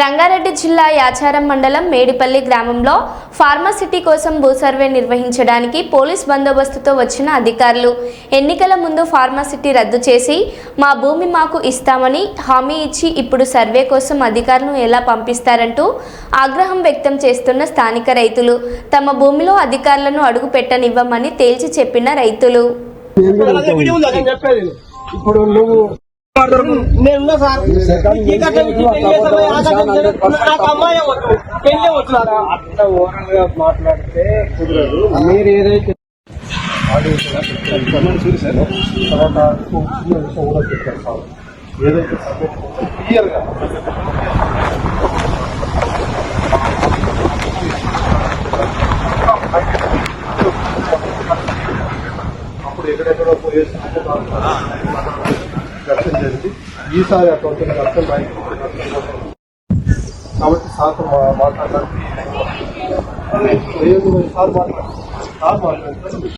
రంగారెడ్డి జిల్లా యాచారం మండలం మేడిపల్లి గ్రామంలో ఫార్మాసిటీ కోసం భూసర్వే నిర్వహించడానికి పోలీస్ బందోబస్తుతో వచ్చిన అధికారులు ఎన్నికల ముందు ఫార్మాసిటీ రద్దు చేసి మా భూమి మాకు ఇస్తామని హామీ ఇచ్చి ఇప్పుడు సర్వే కోసం అధికారులను ఎలా పంపిస్తారంటూ ఆగ్రహం వ్యక్తం చేస్తున్న స్థానిక రైతులు. తమ భూమిలో అధికారులను అడుగు పెట్టనివ్వమని తేల్చి చెప్పిన రైతులు. ఇప్పుడు నువ్వు సార్. నాకు అమ్మాయి గా మాట్లాడితే కుదరదు మీరు ఏదైతే ఏదైతే సబ్జెక్ట్ క్లియర్గా అప్పుడు ఎక్కడెక్కడో పోయేసి దర్శనం ఈసారి అటువంటి నష్టం కాబట్టి సార్ మాట్లాడడానికి సార్ మాట్లాడారు సార్ మాట్లాడారు